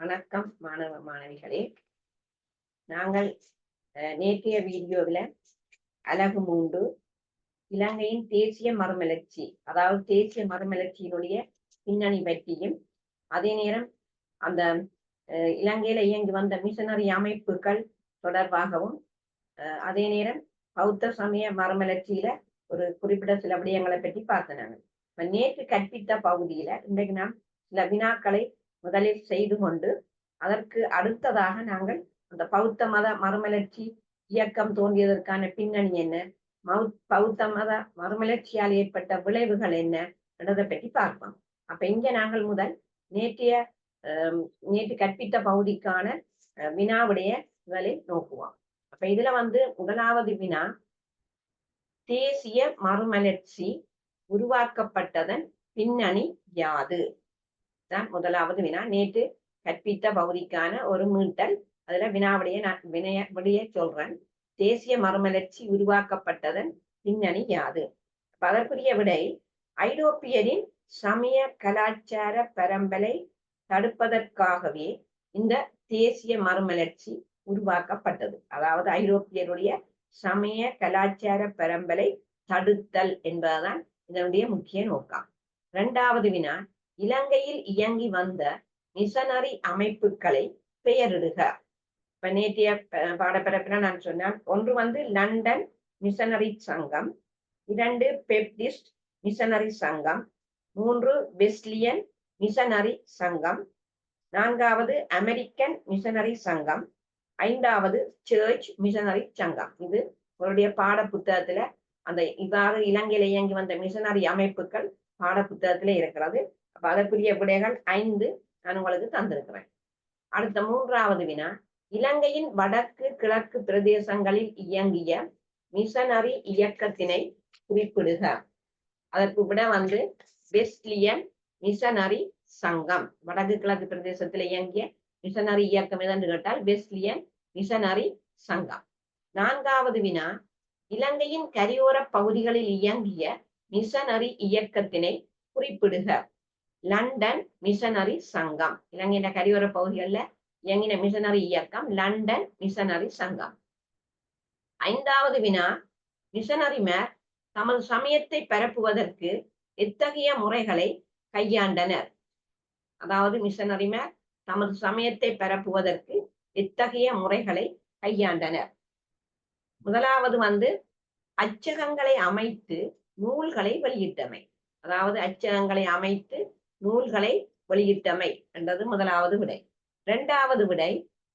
வணக்கம் மாணவ மாணவிகளே. நாங்கள் அஹ், நேற்றைய வீடியோவில் அழகு மூன்று இலங்கையின் தேசிய மறுமலர்ச்சி அதாவது தேசிய மறுமலர்ச்சியினுடைய பின்னணி பற்றியும் அதே நேரம் அந்த அஹ், இலங்கையில இயங்கி வந்த மிஷனரி அமைப்புகள் தொடர்பாகவும் அஹ், அதே நேரம் பௌத்த சமய மறுமலர்ச்சியில ஒரு குறிப்பிட்ட சில விடயங்களை பற்றி பார்த்தோம் நாங்கள். நேற்று கற்பித்த பகுதியில இன்றைக்கு நாம் சில வினாக்களை முதலில் செய்து கொண்டு அதற்கு அடுத்ததாக நாங்கள் அந்த பௌத்த மத மறுமலர்ச்சி இயக்கம் தோன்றியதற்கான பின்னணி என்ன? மௌ- பௌத்த மத மறுமலர்ச்சியால் ஏற்பட்ட விளைவுகள் என்ன? என்றதை பற்றி பார்ப்போம். அப்ப இங்க நாங்கள் முதல் நேற்றைய நேற்று கற்பித்த பகுதிக்கான அஹ், வினாவுடைய முதலில் நோக்குவோம். அப்ப இதுல வந்து முதலாவது வினா தேசிய மறுமலர்ச்சி உருவாக்கப்பட்டதன் பின்னணி யாது? தான் முதலாவது வினா. நேற்று கற்பித்த பகுதிக்கான ஒரு மீட்டல். அதுல வினாவுடைய நான் வினைய விடைய சொல்றேன். தேசிய மறுமலர்ச்சி உருவாக்கப்பட்டதன் பின்னணி யாது? அதற்குரிய விடை ஐரோப்பியரின் சமய கலாச்சார பரம்பலை தடுப்பதற்காகவே இந்த தேசிய மறுமலர்ச்சி உருவாக்கப்பட்டது. அதாவது ஐரோப்பியருடைய சமய கலாச்சார பரம்பலை தடுத்தல் என்பதுதான் இதனுடைய முக்கிய நோக்கம். இரண்டாவது வினா இலங்கையில் இயங்கி வந்த மிஷனரி அமைப்புகளை பெயரிடுக. இப்ப நேற்றைய ப- நான் சொன்னேன். ஒன்று வந்து லண்டன் மிஷனரி சங்கம் இரண்டு பெப்டிஸ்ட் மிஷனரி சங்கம் மூன்று வெஸ்லியன் மிஷனரி சங்கம் நான்காவது அமெரிக்கன் மிஷனரி சங்கம் ஐந்தாவது சர்ச் மிஷனரி சங்கம். இது உங்களுடைய பாட புத்தகத்துல அந்த இவ்வாறு இலங்கையில இயங்கி வந்த மிஷனரி அமைப்புகள் பாட புத்தகத்துல இருக்கிறது. அப்ப அதற்குரிய விடைகள் ஐந்து நான் உங்களுக்கு தந்திருக்கிறேன். அடுத்த மூன்றாவது வினா. இலங்கையின் வடக்கு கிழக்கு பிரதேசங்களில் இயங்கிய மிஷனரி இயக்கத்தினை குறிப்பிடுக. அதற்கு விட வந்து வெஸ்ட்லியன் மிஷனரி சங்கம். வடக்கு கிழக்கு பிரதேசத்தில் இயங்கிய மிஷனரி இயக்கம் எதென்று கேட்டால் வெஸ்ட்லியன் மிஷனரி சங்கம். நான்காவது வினா. இலங்கையின் கரையோர பகுதிகளில் இயங்கிய மிஷனரி இயக்கத்தினை குறிப்பிடுக. லண்டன் மிஷனரி சங்கம். இலங்கையின் கரியோர பகுதிகளில் இயங்கின மிஷனரி இயக்கம் லண்டன் மிஷனரி சங்கம். ஐந்தாவது வினா மிஷனரிமார் தமது சமயத்தை பரப்புவதற்கு எத்தகைய முறைகளை கையாண்டனர்? அதாவது மிஷனரிமார் தமது சமயத்தை பரப்புவதற்கு எத்தகைய முறைகளை கையாண்டனர்? முதலாவது வந்து அச்சகங்களை அமைத்து நூல்களை வெளியிட்டமை. அதாவது அச்சகங்களை அமைத்து நூல்களை வெளியிட்டமை என்றது முதலாவது விடை. இரண்டாவது விடை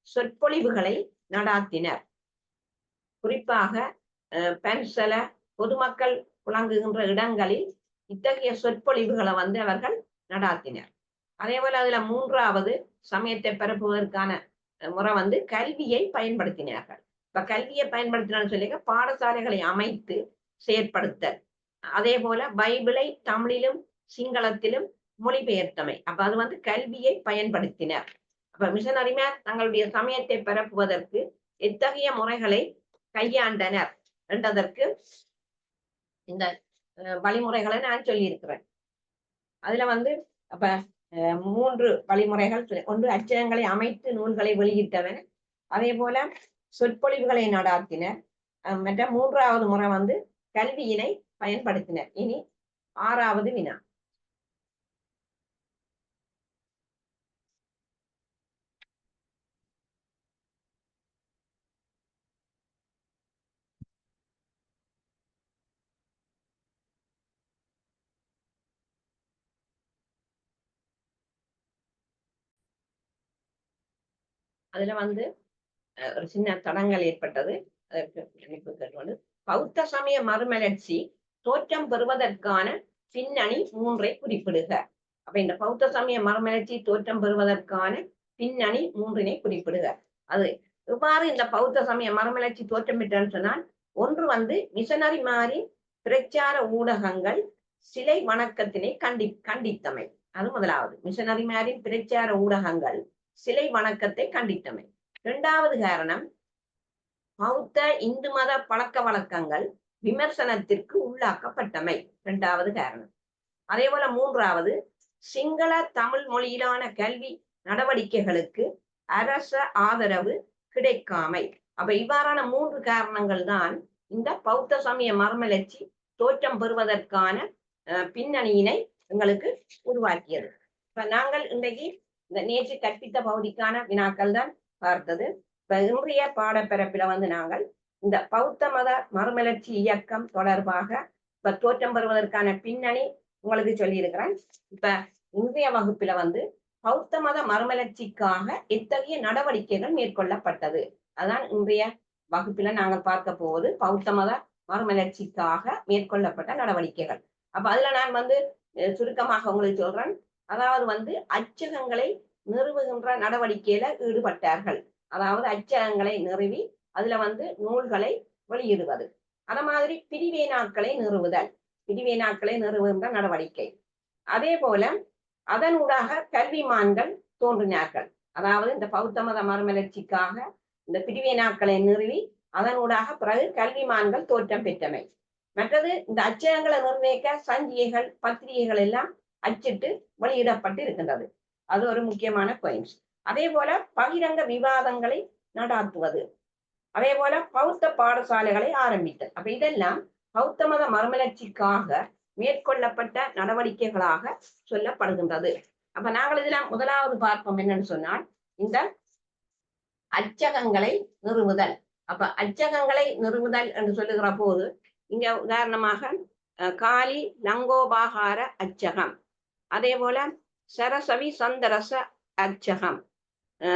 சொற்பொழிவுகளை நடாத்தினர். குறிப்பாக பென்சில பென்சல பொதுமக்கள் புழங்குகின்ற இடங்களில் இத்தகைய சொற்பொழிவுகளை வந்து அவர்கள் நடாத்தினர். அதே போல அதுல மூன்றாவது சமயத்தை பரப்புவதற்கான முறை வந்து கல்வியை பயன்படுத்தினார்கள். இப்ப கல்வியை பயன்படுத்தினான்னு சொல்லி பாடசாலைகளை அமைத்து செயற்படுத்தல். அதே போல பைபிளை தமிழிலும் சிங்களத்திலும் மொழிபெயர்த்தமை. அப்ப அது வந்து கல்வியை பயன்படுத்தினர். அப்ப மிஷனரிமார் தங்களுடைய சமயத்தை பரப்புவதற்கு எத்தகைய முறைகளை கையாண்டனர் என்றதற்கு இந்த வழிமுறைகளை நான் சொல்லியிருக்கிறேன். அதுல வந்து அப்ப அஹ், மூன்று வழிமுறைகள் ஒன்று அச்சகங்களை அமைத்து நூல்களை வெளியிட்டவன் அதே போல சொற்பொழிவுகளை நடாத்தினர் மற்ற மூன்றாவது முறை வந்து கல்வியினை பயன்படுத்தினர். இனி ஆறாவது வினா. அதுல வந்து ஒரு சின்ன தடங்கள் ஏற்பட்டது. அதற்கு மன்னிப்பு கேட்டுக்கொண்டு பௌத்த சமய மறுமலர்ச்சி தோற்றம் பெறுவதற்கான பின்னணி மூன்றை குறிப்பிடுக. அப்ப இந்த பௌத்த சமய மறுமலர்ச்சி தோற்றம் பெறுவதற்கான பின்னணி மூன்றினை குறிப்பிடுக. அது இவ்வாறு இந்த பௌத்த சமய மறுமலர்ச்சி தோற்றம் பெற்றான்னு சொன்னால் ஒன்று வந்து மிஷனரி மாறி பிரச்சார ஊடகங்கள் சிலை வணக்கத்தினை கண்டி கண்டித்தமை. அது முதலாவது. மிஷனரி மாரின் பிரச்சார ஊடகங்கள். சிலை வணக்கத்தை கண்டித்தமை. இரண்டாவது காரணம் பௌத்த இந்து மத பழக்க வழக்கங்கள் விமர்சனத்திற்கு உள்ளாக்கப்பட்டமை. இரண்டாவது காரணம். அதே போல மூன்றாவது சிங்கள தமிழ் மொழியிலான கல்வி நடவடிக்கைகளுக்கு அரச ஆதரவு கிடைக்காமை. அப்ப இவ்வாறான மூன்று காரணங்கள் தான் இந்த பௌத்த சமய மர்மலட்சி தோற்றம் பெறுவதற்கான அஹ், பின்னணியினை எங்களுக்கு உருவாக்கியது. இப்ப நாங்கள் இன்றைக்கு நேற்று கற்பித்த பகுதிக்கான வினாக்கள் தான் பார்த்தது. இன்றைய பாடப்பரப்பில வந்து நாங்கள் இந்த பௌத்த மத மறுமலர்ச்சி இயக்கம் தொடர்பாக இப்ப தோற்றம் பெறுவதற்கான பின்னணி உங்களுக்கு சொல்லியிருக்கிறேன். இப்ப இன்றைய வகுப்பில வந்து பௌத்த மத மறுமலர்ச்சிக்காக எத்தகைய நடவடிக்கைகள் மேற்கொள்ளப்பட்டது? அதான் இன்றைய வகுப்பில நாங்கள் பார்க்க போவது பௌத்த மத மறுமலர்ச்சிக்காக மேற்கொள்ளப்பட்ட நடவடிக்கைகள். அப்ப அதுல நான் வந்து சுருக்கமாக உங்களுக்கு சொல்றேன். அதாவது வந்து அச்சகங்களை நிறுவுகின்ற நடவடிக்கையில ஈடுபட்டார்கள். அதாவது அச்சகங்களை நிறுவி அதுல வந்து நூல்களை வெளியிடுவது. அத மாதிரி பிரிவேனாக்களை நிறுவுதல் பிரிவேனாக்களை நிறுவுகின்ற நடவடிக்கை. அதே போல அதனூடாக கல்விமான்கள் தோன்றினார்கள். அதாவது இந்த பௌத்த மத மறுமலர்ச்சிக்காக இந்த பிரிவேனாக்களை நிறுவி அதனூடாக பிறகு கல்விமான்கள் தோற்றம் பெற்றமை. மற்றது இந்த அச்சகங்களை நிர்ணயிக்க சஞ்சிகைகள் பத்திரிகைகள் எல்லாம் அச்சிட்டு வெளியிடப்பட்டு இருக்கின்றது. அது ஒரு முக்கியமான பாயிண்ட்ஸ் அதே போல பகிரங்க விவாதங்களை நடாத்துவது. அதே போல பௌத்த பாடசாலைகளை ஆரம்பித்தல். அப்ப இதெல்லாம் பௌத்த மத மறுமலர்ச்சிக்காக மேற்கொள்ளப்பட்ட நடவடிக்கைகளாக சொல்லப்படுகின்றது. அப்ப நாங்கள் இதுல முதலாவது பார்ப்போம் என்னன்னு சொன்னால் இந்த அச்சகங்களை நிறுவுதல். அப்ப அச்சகங்களை நிறுவுதல் என்று சொல்லுகிற போது இங்க உதாரணமாக அஹ், காலி லங்கோபாகார அச்சகம். அதே போல சரசவி சந்தரச அச்சகம்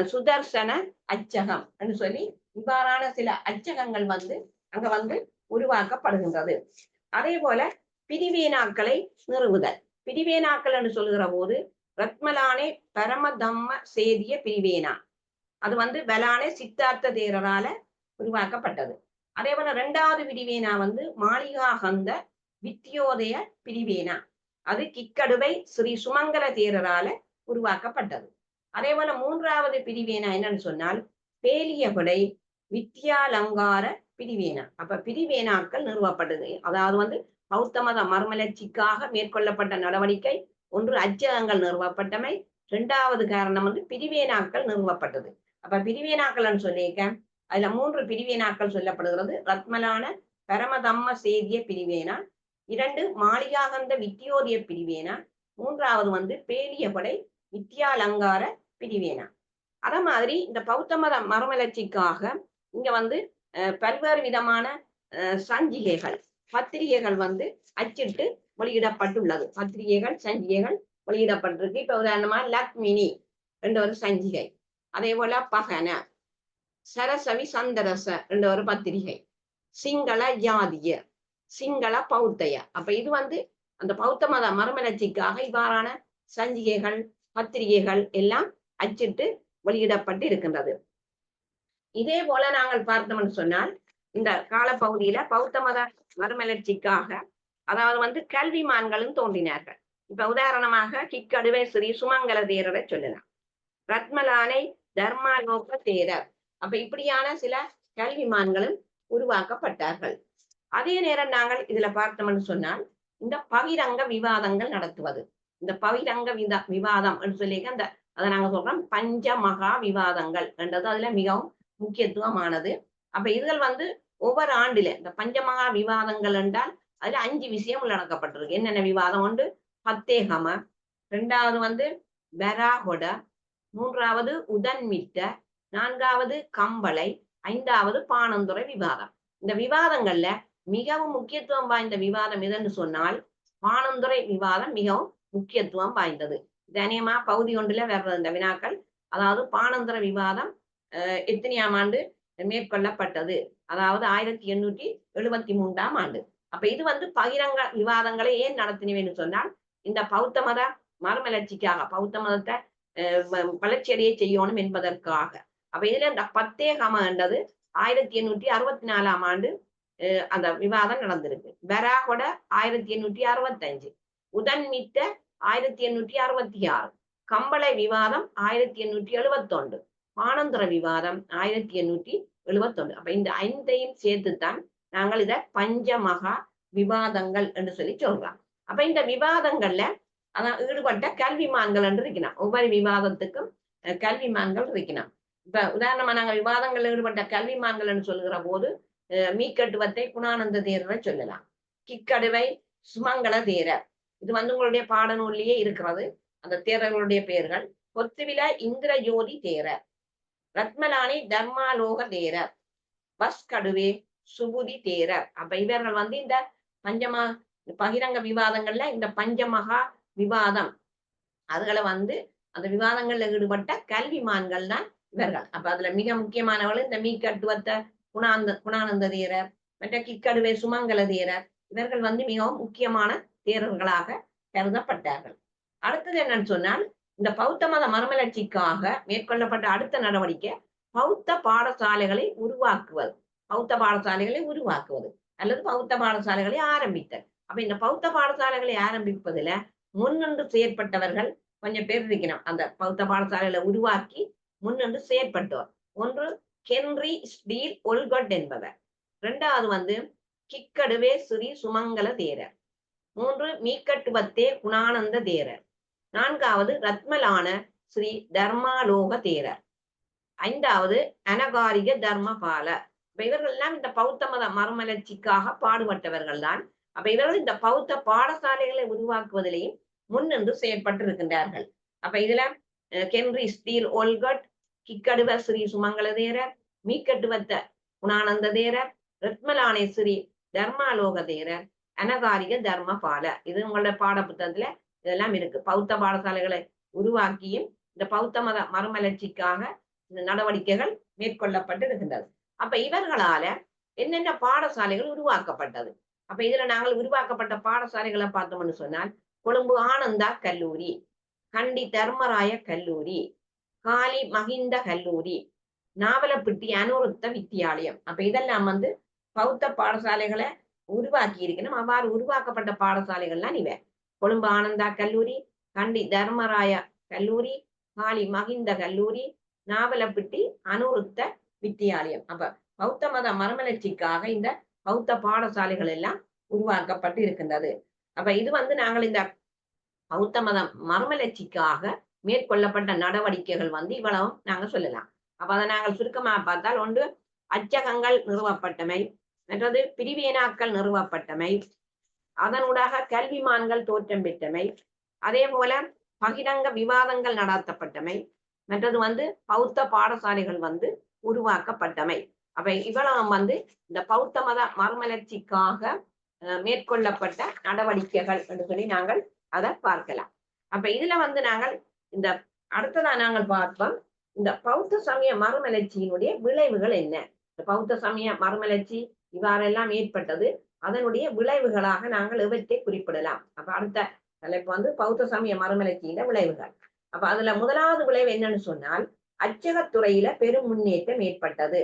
சுதர்சன அச்சகம் என்று சொல்லி இவ்வாறான சில அச்சகங்கள் வந்து அங்க வந்து உருவாக்கப்படுகின்றது. அதே போல பிரிவேனாக்களை நிறுவுதல். பிரிவேனாக்கள் என்று சொல்லுகிற போது ரத்மலானே பரமதம்ம சேதிய பிரிவேனா. அது வந்து பலானே சித்தார்த்த தேரரால உருவாக்கப்பட்டது. அதே போல ரெண்டாவது பிரிவேனா வந்து மாளிகாகந்த வித்தியோதய பிரிவேனா. அது கிக்கடுவை ஸ்ரீ சுமங்கல தேரரால உருவாக்கப்பட்டது. அதே போல மூன்றாவது பிரிவேனா என்னன்னு சொன்னால் பேலியபடை வித்யாலங்கார பிரிவேனா. அப்ப பிரிவேனாக்கள் நிறுவப்பட்டது. அதாவது வந்து பௌத்த மத மறுமலர்ச்சிக்காக மேற்கொள்ளப்பட்ட நடவடிக்கை. ஒன்று அச்சகங்கள் நிறுவப்பட்டமை. இரண்டாவது காரணம் வந்து பிரிவேனாக்கள் நிறுவப்பட்டது. அப்ப பிரிவேனாக்கள்னு சொல்லியிருக்க அதுல மூன்று பிரிவேனாக்கள் சொல்லப்படுகிறது. ரத்மலான பரமதம்ம சேதிய பிரிவேனா இரண்டு மாளிகாகந்த வித்தியோதிய பிரிவேனா? மூன்றாவது வந்து பேலியபடை வித்யாலங்கார பிரிவேனா? அத மாதிரி இந்த பௌத்த மத மறுமலர்ச்சிக்காக இங்க வந்து பல்வேறு விதமான அஹ், சஞ்சிகைகள் பத்திரிகைகள் வந்து அச்சிட்டு வெளியிடப்பட்டுள்ளது. பத்திரிகைகள் சஞ்சிகைகள் வெளியிடப்பட்டிருக்கு. இப்ப உதாரணமா லக்மினி என்ற ஒரு சஞ்சிகை. அதே போல பகன சரசவி சந்தரச என்ற ஒரு பத்திரிகை. சிங்கள ஜாதியர். சிங்கள பௌத்தைய அப்ப இது வந்து அந்த பௌத்த மத மறுமலர்ச்சிக்காக இவ்வாறான சஞ்சிகைகள் பத்திரிகைகள் எல்லாம் அச்சிட்டு வெளியிடப்பட்டு இருக்கின்றது. இதே போல நாங்கள் பார்த்தோம்னு சொன்னால் இந்த காலப்பகுதியில பௌத்த மத மறுமலர்ச்சிக்காக அதாவது வந்து கல்விமான்களும் தோன்றினார்கள். இப்ப உதாரணமாக கிக்கடுவே ஸ்ரீ சுமங்கல தேரரை சொல்லலாம். ரத்மலானை தர்மாலோக தேரர் அப்ப இப்படியான சில கல்விமான்களும் உருவாக்கப்பட்டார்கள். அதே நேரம் நாங்கள் இதுல பார்த்தோம்னு சொன்னால் இந்த பகிரங்க விவாதங்கள் நடத்துவது. இந்த பகிரங்க விதா விவாதம் என்று சொல்லி அந்த அதை நாங்க சொல்றோம் பஞ்ச மகா விவாதங்கள் என்றது அதுல மிகவும் முக்கியத்துவமானது. அப்ப இதுகள் வந்து ஒவ்வொரு ஆண்டில இந்த பஞ்சமகா விவாதங்கள் என்றால் அதுல அஞ்சு விஷயம் உள்ளடக்கப்பட்டிருக்கு என்னென்ன விவாதம்? உண்டு பத்தேகம ரெண்டாவது வந்து பெராகொட மூன்றாவது உதன்மிட்ட நான்காவது கம்பளை ஐந்தாவது பானந்துறை விவாதம். இந்த விவாதங்கள்ல மிகவும் முக்கியத்துவம் வாய்ந்த விவாதம் எதுன்னு சொன்னால் வானந்துறை விவாதம் மிகவும் முக்கியத்துவம் வாய்ந்தது. தனியமா பகுதி ஒன்றுல வர்றது இந்த வினாக்கள். அதாவது பானந்துர விவாதம் அஹ், எத்தனையாம் ஆண்டு மேற்கொள்ளப்பட்டது? அதாவது ஆயிரத்தி எண்ணூற்றி எழுபத்தி மூன்றாம் ஆண்டு. அப்ப இது வந்து பகிரங்க விவாதங்களை ஏன் நடத்தினவேன்னு சொன்னால் இந்த பௌத்த மத மறுமலர்ச்சிக்காக பௌத்த மதத்தை அஹ், வளர்ச்சியடைய செய்யணும் என்பதற்காக. அப்ப இதுல இந்த பத்தேகம என்றது ஆயிரத்தி எண்ணூற்றி அறுபத்தி நாலாம் ஆண்டு அந்த விவாதம் நடந்திருக்கு. பெராகொட ஆயிரத்தி எண்ணூற்றி அறுபத்தஞ்சு. உடன்மிட்ட ஆயிரத்தி எண்ணூற்றி அறுபத்தி ஆறு. கம்பளை விவாதம் ஆயிரத்தி எண்ணூற்றி எழுபத்தொண்டு ஆனந்தர விவாதம் ஆயிரத்தி எண்ணூற்றி எழுபத்தொண்டு அப்ப இந்த ஐந்தையும் சேர்த்துத்தான் நாங்கள் இத பஞ்சமகா விவாதங்கள் என்று சொல்லி சொல்றோம் அப்ப இந்த விவாதங்கள்ல அதான் ஈடுபட்ட கல்விமான்கள் என்று இருக்கணும் ஒவ்வொரு விவாதத்துக்கும் அஹ், கல்விமான்கள் இருக்கணும் இப்ப உதாரணமா நாங்க விவாதங்கள் ஈடுபட்ட கல்விமான்கள்னு சொல்லுகிற போது மீக்கட்டுவத்தை குணானந்த தேரரை சொல்லலாம். கிக்கடுவை சுமங்கல தேரர். இது வந்து உங்களுடைய பாடநூல்லையே இருக்கிறது. அந்த தேரர்களுடைய பெயர்கள். பொத்துவில இந்திர ஜோதி தேரர். ரத்மலானி தர்மாலோக தேரர். பஸ் கடுவே சுபுதி தேரர். அப்ப இவர்கள் வந்து இந்த பஞ்சமா பகிரங்க விவாதங்கள்ல இந்த பஞ்சமகா விவாதம். அதுகளை வந்து அந்த விவாதங்கள்ல ஈடுபட்ட கல்விமான்கள் தான் இவர்கள். அப்ப அதுல மிக முக்கியமானவர்கள் இந்த மீ கட்டுவத்தை குணாந்த குணானந்த தேரர் மற்ற கிக்கடுவே சுமங்கல தேரர் இவர்கள் வந்து மிகவும் முக்கியமான தேரர்களாக கருதப்பட்டார்கள். அடுத்தது என்னன்னு சொன்னால் இந்த பௌத்த மத மறுமலர்ச்சிக்காக மேற்கொள்ளப்பட்ட அடுத்த நடவடிக்கை பௌத்த பாடசாலைகளை உருவாக்குவது. பௌத்த பாடசாலைகளை உருவாக்குவது அல்லது பௌத்த பாடசாலைகளை ஆரம்பித்தல். அப்ப இந்த பௌத்த பாடசாலைகளை ஆரம்பிப்பதுல முன்னின்று செயற்பட்டவர்கள் கொஞ்சம் பேர் இருக்கணும். அந்த பௌத்த பாடசாலைகளை உருவாக்கி முன்னின்று செயற்பட்டோர். ஒன்று ஹென்றி ஸ்டீல் ஒல்கட் என்பவர். இரண்டாவது வந்து கிக்கடுவே ஸ்ரீ சுமங்கல தேரர். மூன்று மீக்கட்டுவத்தே குணானந்த தேரர். நான்காவது ரத்மலான ஸ்ரீ தர்மாலோக தேரர். ஐந்தாவது அனகாரிக தர்மபால. அப்ப இவர்கள் எல்லாம் இந்த பௌத்த மத மறுமலர்ச்சிக்காக பாடுபட்டவர்கள் தான். அப்ப இவர்கள் இந்த பௌத்த பாடசாலைகளை உருவாக்குவதிலேயும் முன்னின்று செயற்பட்டிருக்கின்றார்கள். அப்ப இதுல அஹ், Henry Steel Olcott Hikkaduwa Sri Sumangala Thero Migettuwatte Gunananda Thero Ratmalane Dharmaloka Thero Anagarika Dharmapala. இது உங்களோட பாட புத்தகத்துல இதெல்லாம் இருக்கு. பௌத்த பாடசாலைகளை உருவாக்கியும் இந்த பௌத்த மத மறுமலர்ச்சிக்காக இந்த நடவடிக்கைகள் மேற்கொள்ளப்பட்டு இருக்கின்றது. அப்ப இவர்களால என்னென்ன பாடசாலைகள் உருவாக்கப்பட்டது? அப்ப இதுல நாங்கள் உருவாக்கப்பட்ட பாடசாலைகளை பார்த்தோம்னு சொன்னால் கொழும்பு ஆனந்தா கல்லூரி கண்டி தர்மராய கல்லூரி காலி மகிந்த கல்லூரி நாவலப்பிட்டி அனுருத்த வித்தியாலயம். அப்ப இதெல்லாம் வந்து பௌத்த பாடசாலைகளை உருவாக்கி இருக்கணும் அவ்வாறு உருவாக்கப்பட்ட பாடசாலைகள்லாம் இவ. கொழும்பு ஆனந்தா கல்லூரி கண்டி தர்மராய கல்லூரி காலி மகிந்த கல்லூரி நாவலப்பிட்டி அனுருத்த வித்தியாலயம். அப்ப பௌத்த மத மறுமலர்ச்சிக்காக இந்த பௌத்த பாடசாலைகள் எல்லாம் உருவாக்கப்பட்டு இருக்கின்றது. அப்ப இது வந்து நாங்கள் இந்த பௌத்த மத மறுமலர்ச்சிக்காக மேற்கொள்ளப்பட்ட நடவடிக்கைகள் வந்து இவ்வளவும் நாங்க சொல்லலாம். அப்ப அதை நாங்கள் சுருக்கமாக பார்த்தால் ஒன்று அச்சகங்கள் நிறுவப்பட்டமை மற்றது பிரிவேனாக்கள் நிறுவப்பட்டமை அதனூடாக கல்விமான்கள் தோற்றம் பெற்றமை அதே போல பகிரங்க விவாதங்கள் நடத்தப்பட்டமை மற்றது வந்து பௌத்த பாடசாலைகள் வந்து உருவாக்கப்பட்டமை. அப்ப இவ்வளவு வந்து இந்த பௌத்த மத மறுமலர்ச்சிக்காக அஹ், மேற்கொள்ளப்பட்ட நடவடிக்கைகள் என்று சொல்லி நாங்கள் அதை பார்க்கலாம். அப்ப இதுல வந்து நாங்கள் இந்த அடுத்ததான் நாங்கள் பார்ப்போம். இந்த பௌத்த சமய மறுமலர்ச்சியினுடைய விளைவுகள் என்ன? இந்த பௌத்த சமய மறுமலர்ச்சி இவ்வாறெல்லாம் ஏற்பட்டது. அதனுடைய விளைவுகளாக நாங்கள் இவற்றை குறிப்பிடலாம். அப்ப அடுத்த தலைப்பு வந்து பௌத்த சமய மறுமலர்ச்சியில விளைவுகள். அப்ப அதுல முதலாவது விளைவு என்னன்னு சொன்னால் அச்சகத்துறையில பெரும் முன்னேற்றம் ஏற்பட்டது.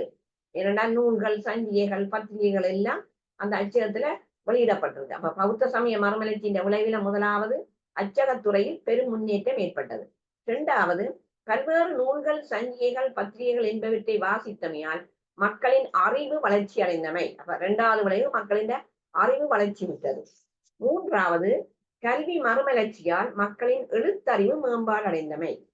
இரண்டாம் நூல்கள் சஞ்சிகைகள் பத்திரிகைகள் எல்லாம் அந்த அச்சகத்துல வெளியிடப்பட்டிருக்கு. அப்ப பௌத்த சமய மறுமலர்ச்சியின் விளைவில முதலாவது அச்சகத்துறையில் பெரும் முன்னேற்றம் ஏற்பட்டது. இரண்டாவது பல்வேறு நூல்கள் சஞ்சிகைகள் பத்திரிகைகள் என்பவற்றை வாசித்தமையால் மக்களின் அறிவு வளர்ச்சி அடைந்தமை. அப்ப இரண்டாவது விளைவு மக்களின் அறிவு வளர்ச்சி விட்டது மூன்றாவது கல்வி மறுமலர்ச்சியால் மக்களின் எழுத்தறிவு மேம்பாடு அடைந்தமை.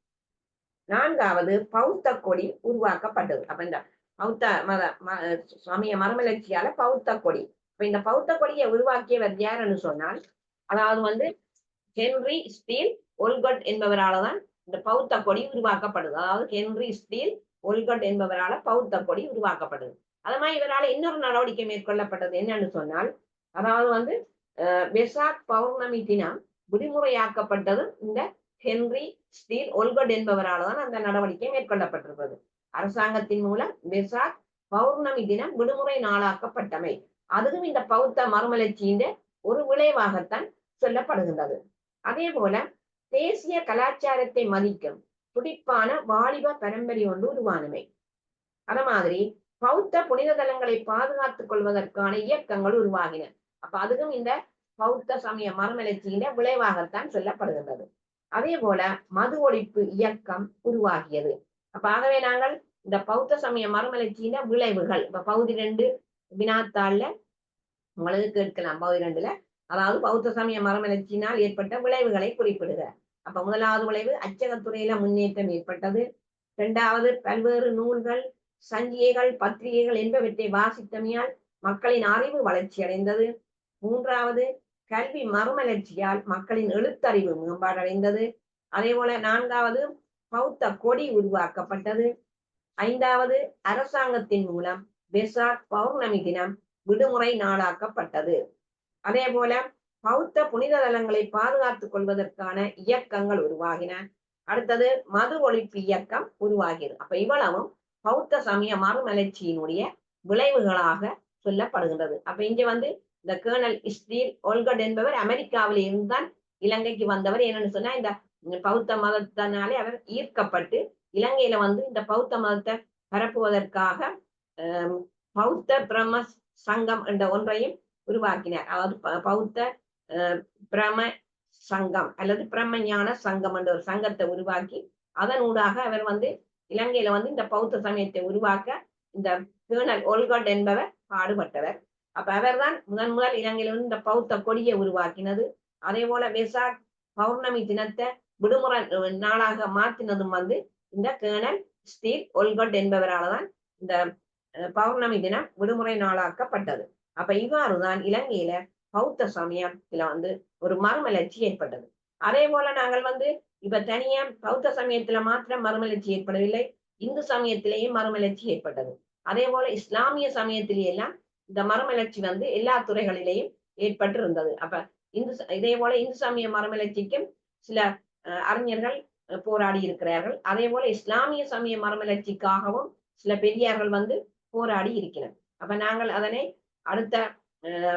நான்காவது பௌத்த கொடி உருவாக்கப்பட்டது. அப்ப இந்த பௌத்த மத ம- சமய மறுமலர்ச்சியால பௌத்த கொடி. இப்ப இந்த பௌத்த கொடியை உருவாக்கியவர் யாருன்னு சொன்னால் அதாவது வந்து ஹென்றி ஸ்டீல் ஒல்கட் என்பவரால தான் இந்த பௌத்த கொடி உருவாக்கப்படுது. அதாவது ஹென்றி ஸ்டீல் ஒல்கட் என்பவரால பௌத்த கொடி உருவாக்கப்படுது. அது மாதிரி இவரால இன்னொரு நடவடிக்கை மேற்கொள்ளப்பட்டது என்னன்னு சொன்னால் அதாவது வந்து அஹ், வெசாக் பௌர்ணமி தினம் விடுமுறையாக்கப்பட்டது இந்த ஹென்றி ஸ்டீல் ஒல்கட் என்பவரால் தான் அந்த நடவடிக்கை மேற்கொள்ளப்பட்டிருக்கிறது. அரசாங்கத்தின் மூலம் வெசாக் பௌர்ணமி தினம் விடுமுறை நாளாக்கப்பட்டமை. அதுவும் இந்த பௌத்த மறுமலர்ச்சியின் ஒரு விளைவாகத்தான் சொல்லப்படுகின்றது. அதே போல தேசிய கலாச்சாரத்தை மதிக்கும் துடிப்பான வாலிப பரம்பரை ஒன்று உருவானமை. அது மாதிரி பௌத்த புனித தலங்களை பாதுகாத்துக் கொள்வதற்கான இயக்கங்கள் உருவாகின. அப்ப அதுவும் இந்த பௌத்த சமய மரமலர்ச்சியின் விளைவாகத்தான் சொல்லப்படுகின்றது. அதே போல மது ஒழிப்பு இயக்கம் உருவாகியது. அப்ப ஆகவே நாங்கள் இந்த பௌத்த சமய மறுமலர்ச்சியின் விளைவுகள் இப்ப பகுதி ரெண்டு வினாத்தாள்ல உங்களுக்கு கேட்கலாம் பகுதி ரெண்டுல. அதாவது பௌத்த சமய மறுமலர்ச்சியினால் ஏற்பட்ட விளைவுகளை குறிப்பிடுக. அப்ப முதலாவது விளைவு அச்சகத்துறையில முன்னேற்றம் ஏற்பட்டது. இரண்டாவது பல்வேறு நூல்கள் சஞ்சிகைகள் பத்திரிகைகள் என்பவற்றை வாசித்தமையால் மக்களின் அறிவு வளர்ச்சி அடைந்தது. மூன்றாவது கல்வி மறுமலர்ச்சியால் மக்களின் எழுத்தறிவு மேம்பாடடைந்தது அதே போல நான்காவது பௌத்த கொடி உருவாக்கப்பட்டது. ஐந்தாவது அரசாங்கத்தின் மூலம் பெசாக் பௌர்ணமி தினம் விடுமுறை நாளாக்கப்பட்டது. அதே போல பௌத்த புனித தலங்களை பாதுகாத்துக் கொள்வதற்கான இயக்கங்கள் உருவாகின. அடுத்தது மது ஒழிப்பு இயக்கம் உருவாகியது. அப்ப இவ்வளவும் பௌத்த சமய மறுமலர்ச்சியினுடைய விளைவுகளாக சொல்லப்படுகின்றது. அப்ப இங்க வந்து இந்த கேர்னல் ஸ்டீல் ஒல்கட் என்பவர் அமெரிக்காவில் இருந்தான் இலங்கைக்கு வந்தவர். என்னன்னு சொன்னா இந்த பௌத்த மதத்தினாலே அவர் ஈர்க்கப்பட்டு இலங்கையில வந்து இந்த பௌத்த மதத்தை பரப்புவதற்காக பௌத்த பிரம்ம சங்கம் என்ற ஒன்றையும் உருவாக்கினார். அதாவது பௌத்த பிரம சங்கம் அல்லது பிரம்மஞான சங்கம் என்ற ஒரு சங்கத்தை உருவாக்கி அதன் ஊடாக அவர் வந்து இலங்கையில வந்து இந்த பௌத்த சமயத்தை உருவாக்க இந்த கேர்னல் ஒல்கட் என்பவர் பாடுபட்டவர். அப்ப அவர்தான் முதன் முதல் இலங்கையில வந்து இந்த பௌத்த கொடியை உருவாக்கினது. அதே போல வெசாக் பௌர்ணமி தினத்தை விடுமுறை நாளாக மாத்தினதும் வந்து இந்த கேர்னல் ஸ்டீல் ஒல்கட் என்பவரால் தான் இந்த பௌர்ணமி தினம் விடுமுறை நாளாக்கப்பட்டது. அப்ப இவ்வாறுதான் இலங்கையில பௌத்த சமயத்துல வந்து ஒரு மறுமலர்ச்சி ஏற்பட்டது. அதே போல நாங்கள் வந்து இப்ப தனியா பௌத்த சமயத்துல மாத்திரம் மறுமலர்ச்சி ஏற்படவில்லை இந்து சமயத்திலேயும் மறுமலர்ச்சி ஏற்பட்டது. அதே போல இஸ்லாமிய சமயத்திலேயெல்லாம் இந்த மறுமலர்ச்சி வந்து எல்லா துறைகளிலேயும் ஏற்பட்டு இருந்தது அப்ப இந்து இதே போல இந்து சமய மறுமலர்ச்சிக்கும் சில அறிஞர்கள் போராடி இருக்கிறார்கள். அதே போல இஸ்லாமிய சமய மறுமலர்ச்சிக்காகவும் சில பெரியார்கள் வந்து போராடி இருக்கிறார். அப்ப நாங்கள் அதனை அடுத்த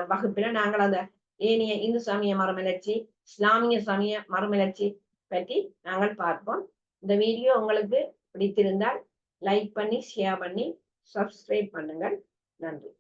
வகுப்பில நாங்கள் அந்த ஏனைய இந்து சமய மறுமலர்ச்சி இஸ்லாமிய சமய மறுமலர்ச்சி பற்றி நாங்கள் பார்ப்போம் இந்த வீடியோ உங்களுக்கு பிடித்திருந்தால் லைக் பண்ணி ஷேர் பண்ணி சப்ஸ்கிரைப் பண்ணுங்கள் நன்றி